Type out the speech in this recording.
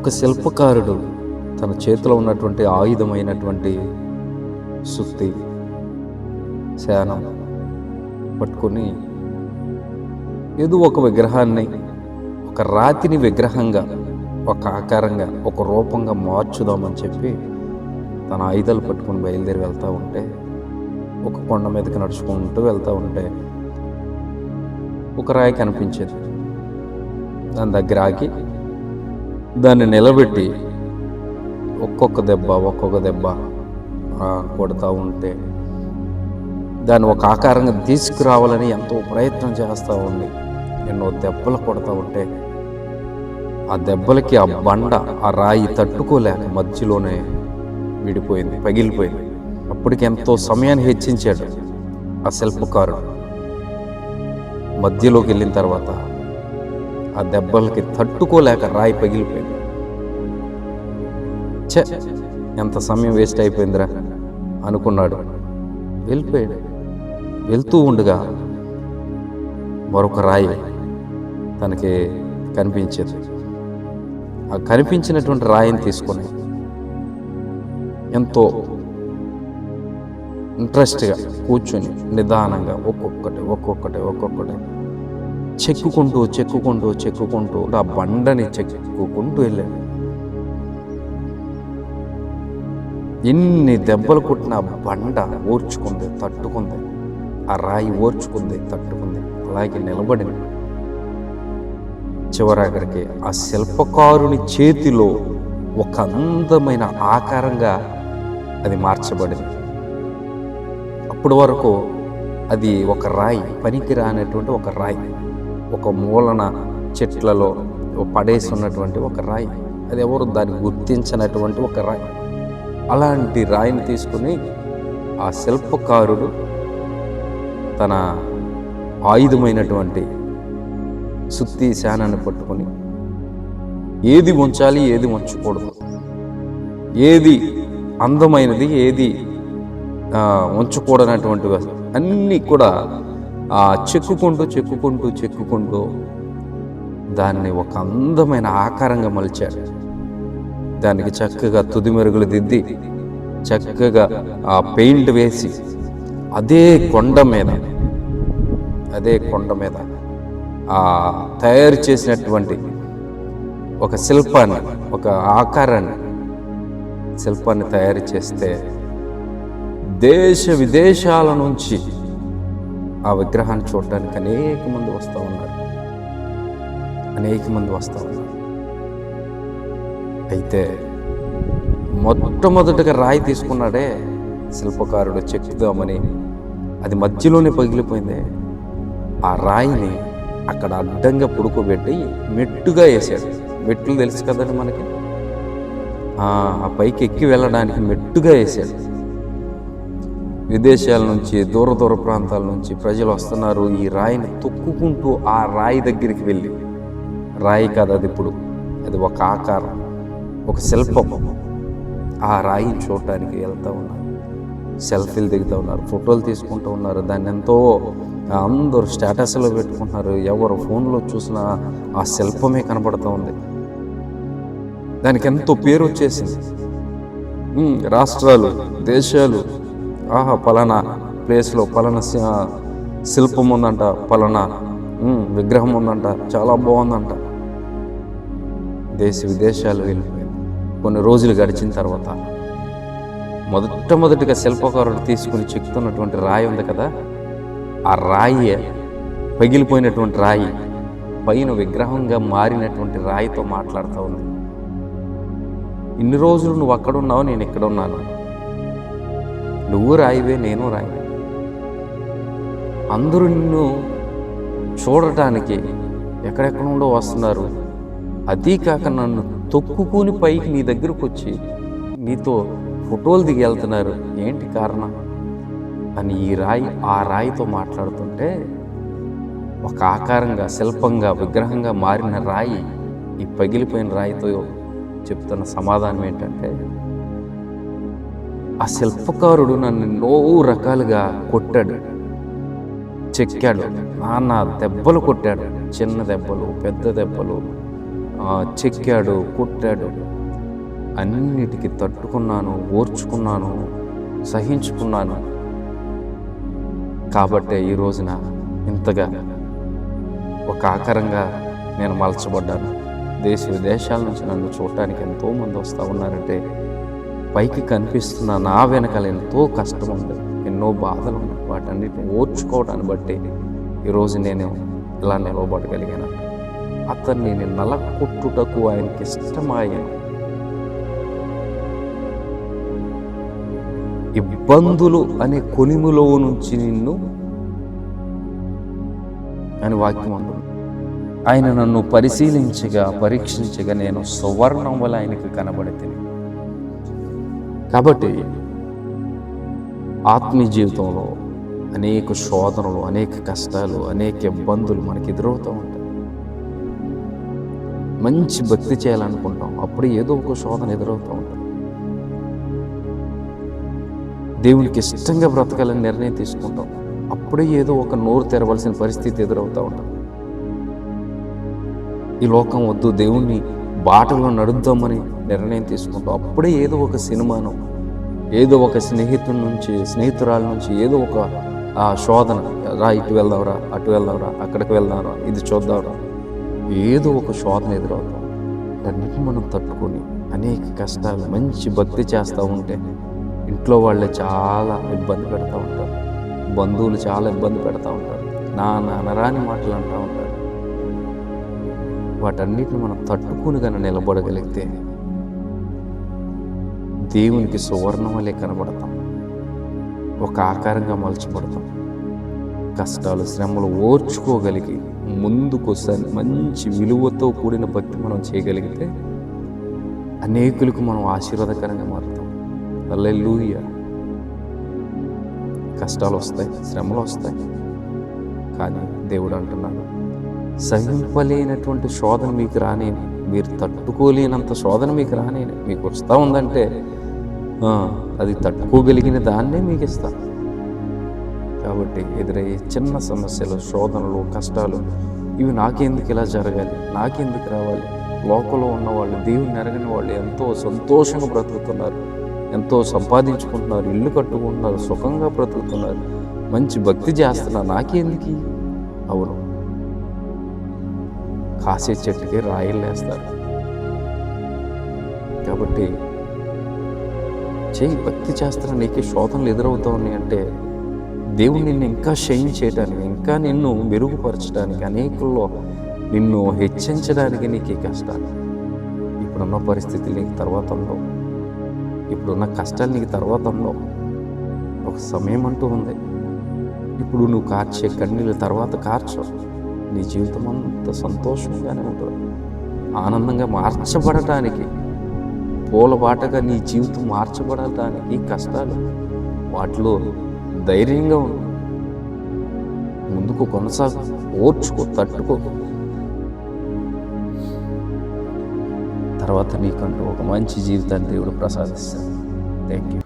ఒక శిల్పకారుడు తన చేతిలో ఉన్నటువంటి ఆయుధమైనటువంటి సుత్తి శానం పట్టుకొని ఏదో ఒక విగ్రహాన్ని ఒక రాతిని విగ్రహంగా ఒక ఆకారంగా ఒక రూపంగా మార్చుదామని చెప్పి తన ఆయుధాలు పట్టుకొని బయలుదేరి వెళ్తూ ఉంటే ఒక కొండ మీదకి నడుచుకుంటూ వెళ్తూ ఉంటే ఒక రాయి కనిపించేది. దాని దగ్గర ఆగి దాన్ని నిలబెట్టి ఒక్కొక్క దెబ్బ ఒక్కొక్క దెబ్బ కొడతా ఉంటే దాన్ని ఒక ఆకారంగా తీసుకురావాలని ఎంతో ప్రయత్నం చేస్తూ ఉంది. ఎన్నో దెబ్బలు కొడతా ఉంటే ఆ దెబ్బలకి ఆ బండ ఆ రాయి తట్టుకోలేక మధ్యలోనే విడిపోయింది పగిలిపోయింది. అప్పటికి ఎంతో సమయాన్ని హెచ్చించాడు ఆ శిల్పకారుడు. మధ్యలోకి వెళ్ళిన తర్వాత ఆ దెబ్బలకి తట్టుకోలేక రాయి పగిలిపోయింది. చ ఎంత సమయం వేస్ట్ అయిపోయిందిరా? అనుకున్నాడు. వెళ్ళిపోయాడు. వెళ్తూ ఉండగా మరొక రాయి తనకి కనిపించేది. ఆ కనిపించినటువంటి రాయిని తీసుకొని ఎంతో ఇంట్రెస్ట్గా కూర్చొని నిదానంగా ఒక్కొక్కటి ఒక్కొక్కటి ఒక్కొక్కటి చెక్కుకుంటూ చెక్కుకుంటూ చెక్కుకుంటూ ఆ బండని చెక్కుకుంటూ వెళ్ళాడు. ఎన్ని దెబ్బలు కొట్టిన బండ ఓర్చుకుంది తట్టుకుంది. ఆ రాయి ఓర్చుకుంది తట్టుకుంది. అలాగే నిలబడింది. చివరాఖరికి ఆ శిల్పకారుని చేతిలో ఒక అందమైన ఆకారంగా అది మార్చబడింది. అప్పటి వరకు అది ఒక రాయి పనికి రానటువంటి ఒక రాయి. ఒక మూలన చెట్లలో పడేసి ఉన్నటువంటి ఒక రాయి. అది ఎవరు దాన్ని గుర్తించినటువంటి ఒక రాయి. అలాంటి రాయిని తీసుకుని ఆ శిల్పకారుడు తన ఆయుధమైనటువంటి సుత్తి శానాన్ని పట్టుకొని ఏది ఉంచాలి ఏది ఉంచకూడదు ఏది అందమైనది ఏది ఉంచకూడనటువంటి అన్నీ కూడా చెక్కుకుంటూ చెక్కుకుంటూ చెక్కుకుంటూ దాన్ని ఒక అందమైన ఆకారంగా మలిచాడు దానికి చక్కగా తుది మెరుగులు దిద్ది చక్కగా ఆ పెయింట్ వేసి అదే కొండ మీద అదే కొండ మీద ఆ తయారు చేసినటువంటి ఒక శిల్పాన్ని ఒక ఆకారాన్ని శిల్పాన్ని తయారు చేస్తే దేశ విదేశాల నుంచి ఆ విగ్రహాన్ని చూడడానికి అనేక మంది వస్తూ ఉన్నారు. అనేక మంది వస్తూ ఉన్నారు. అయితే మొట్టమొదటిగా రాయి తీసుకున్నాడే శిల్పకారుడు చెక్కుదామని. అది మధ్యలోనే పగిలిపోయింది. ఆ రాయిని అక్కడ అడ్డంగా పుడుకోబెట్టి మెట్టుగా వేసాడు. మెట్లు తెలుసు కదండి మనకి? ఆ ఆ పైకి ఎక్కి వెళ్ళడానికి మెట్టుగా వేసాడు. విదేశాల నుంచి దూర దూర ప్రాంతాల నుంచి ప్రజలు వస్తున్నారు. ఈ రాయిని తొక్కుకుంటూ ఆ రాయి దగ్గరికి వెళ్ళి రాయి కాదు అది ఇప్పుడు అది ఒక ఆకారం ఒక శిల్పం. ఆ రాయిని చూడటానికి వెళ్తూ ఉన్నారు. సెల్ఫీలు దిగుతూ ఉన్నారు ఫోటోలు తీసుకుంటూ ఉన్నారు. దాన్ని ఎంతో అందరూ స్టేటస్లో పెట్టుకుంటున్నారు. ఎవరు ఫోన్లో చూసినా ఆ శిల్పమే కనబడుతూ ఉంది. దానికి ఎంతో పేరు వచ్చేసింది. రాష్ట్రాలు దేశాలు ఆహా పలానా ప్లేస్లో పలానా శి- శిల్పం ఉందంట పలానా విగ్రహం ఉందంట చాలా బాగుందంట. దేశ విదేశాలు వెళ్ళిపోయింది కొన్ని రోజులు గడిచిన తర్వాత మొదటమొదటిగా శిల్పకారుడు తీసుకుని చెక్కుతున్నటువంటి రాయి ఉంది కదా ఆ రాయి పగిలిపోయినటువంటి రాయి పైన విగ్రహంగా మారినటువంటి రాయితో మాట్లాడుతూ ఉంది. ఇన్ని రోజులు నువ్వు అక్కడున్నావు నేను ఇక్కడ ఉన్నాను. నువ్వు రాయివే నేను రాయివే. అందరూ నిన్ను చూడటానికి ఎక్కడెక్కడ నుండో వస్తున్నారు. అదీ కాక నన్ను తొక్కుకుని పైకి నీ దగ్గరకు వచ్చి నీతో ఫోటోలు దిగి వెళ్తున్నారు ఏంటి కారణం? అని ఈ రాయి ఆ రాయితో మాట్లాడుతుంటే ఒక ఆకారంగా శిల్పంగా విగ్రహంగా మారిన రాయి ఈ పగిలిపోయిన రాయితో చెప్తున్న సమాధానం ఏంటంటే ఆ శిల్పకారుడు నన్ను ఎన్నో రకాలుగా కొట్టాడు. చెక్కాడు. నాన్న దెబ్బలు కొట్టాడు. చిన్న దెబ్బలు పెద్ద దెబ్బలు. చెక్కాడు కొట్టాడు. అన్నిటికీ తట్టుకున్నాను ఓర్చుకున్నాను సహించుకున్నాను. కాబట్టే ఈ రోజున ఇంతగా ఒక ఆకారంగా నేను మలచబడ్డాను. దేశ విదేశాల నుంచి నన్ను చూడటానికి ఎంతోమంది వస్తూ ఉన్నారంటే పైకి కనిపిస్తున్న నా వెనకాల ఎంతో కష్టం ఉంది ఎన్నో బాధలు ఉన్నాయి వాటన్నిటిని ఓర్చుకోవడాన్ని బట్టి ఈరోజు నేను ఇలా నిలవబడగలిగాను. అతన్ని నలకొట్టుటకు ఆయనకి ఇష్టమాయను ఇబ్బందులు అనే కొనిములో నుంచి నిన్ను అని వాక్యం అంటుంది ఆయన నన్ను పరిశీలించగా పరీక్షించగా నేను సువర్ణం వల్ల ఆయనకి కనబడితే కాబట్టి ఆత్మీయ జీవితంలో అనేక శోధనలు అనేక కష్టాలు అనేక ఇబ్బందులు మనకి ఎదురవుతూ ఉంటాయి. మంచి భక్తి చేయాలనుకుంటాం అప్పుడు ఏదో ఒక శోధన ఎదురవుతూ ఉంటుంది. దేవునికి ఇష్టంగా బ్రతకాలని నిర్ణయం తీసుకుంటాం అప్పుడే ఏదో ఒక నోరు తెరవలసిన పరిస్థితి ఎదురవుతూ ఉంటుంది. ఈ లోకం వద్దు దేవుణ్ణి బాటలో నడుద్దామని నిర్ణయం తీసుకుంటాం అప్పుడే ఏదో ఒక సినిమాను ఏదో ఒక స్నేహితుడి నుంచి స్నేహితురాల నుంచి ఏదో ఒక ఆ శోధన రా ఇటు వెళ్దాంరా అటు వెళ్దాంరా అక్కడికి వెళ్దాంరా ఇది చూద్దాంరా ఏదో ఒక శోధన ఎదురవుతాం. అన్నిటిని మనం తట్టుకొని అనేక కష్టాలు మంచి భక్తి చేస్తూ ఉంటే ఇంట్లో వాళ్ళే చాలా ఇబ్బంది పెడతా ఉంటారు. బంధువులు చాలా ఇబ్బంది పెడతా ఉంటారు. నా నాన్నరాని మాటలు అంటూ ఉంటారు. వాటన్నిటిని మనం తట్టుకుని కానీ నిలబడగలిగితే దేవునికి సువర్ణం వలె కనబడతాం. ఒక ఆకారంగా మలచబడతాం. కష్టాలు శ్రమలు ఓర్చుకోగలిగి ముందుకు మంచి విలువతో కూడిన భక్తి మనం చేయగలిగితే అనేకులకు మనం ఆశీర్వాదకరంగా మారుతాం. అల్లెలుయ్య కష్టాలు వస్తాయి శ్రమలు వస్తాయి. కానీ దేవుడు అంటున్నాడు సహింపలేనటువంటి శోధన మీకు రానేని. మీరు తట్టుకోలేనంత శోధన మీకు రానేని. మీకు వస్తూ ఉందంటే అది తట్టుకోగలిగిన దాన్నే మీకు ఇస్తాను కాబట్టి ఎదురయ్యే చిన్న సమస్యలు శోధనలు కష్టాలు ఇవి నాకెందుకు ఇలా జరగాలి? నాకెందుకు రావాలి? లోకంలో ఉన్నవాళ్ళు దేవుని ఎరగని వాళ్ళు ఎంతో సంతోషంగా బ్రతుకుతున్నారు. ఎంతో సంపాదించుకుంటున్నారు ఇల్లు కట్టుకుంటున్నారు సుఖంగా బ్రతుకుతున్నారు. మంచి భక్తి చేస్తున్నారు. నాకెందుకు? అవును. కాసే చెట్టుకి రాయిలు వేస్తారు కాబట్టి చేయి భక్తి చేస్తున్న నీకే శోధనలు ఎదురవుతా ఉన్నాయి అంటే దేవుడు నిన్ను ఇంకా క్షయం చేయడానికి ఇంకా నిన్ను మెరుగుపరచడానికి అనేకుల్లో నిన్ను హెచ్చరించడానికి నీకే కష్టాలు. ఇప్పుడున్న పరిస్థితులు నీకు తర్వాత ఉండవు. ఇప్పుడున్న కష్టాలు నీకు తర్వాత ఉండవు. ఒక సమయం అంటూ ఉంది. ఇప్పుడు నువ్వు కార్చే కన్నీళ్ళ తర్వాత కార్చవు. నీ జీవితం అంత సంతోషంగానే ఉంటుంది. ఆనందంగా మార్చబడటానికి పూలబాటగా నీ జీవితం మార్చబడటానికి కష్టాలు వాటిలో ధైర్యంగా ఉండు. ముందుకు కొనసాగు ఓర్చుకో తట్టుకో. తర్వాత నీకంటూ ఒక మంచి జీవితాన్ని దేవుడు ప్రసాదిస్తాడు. Thank you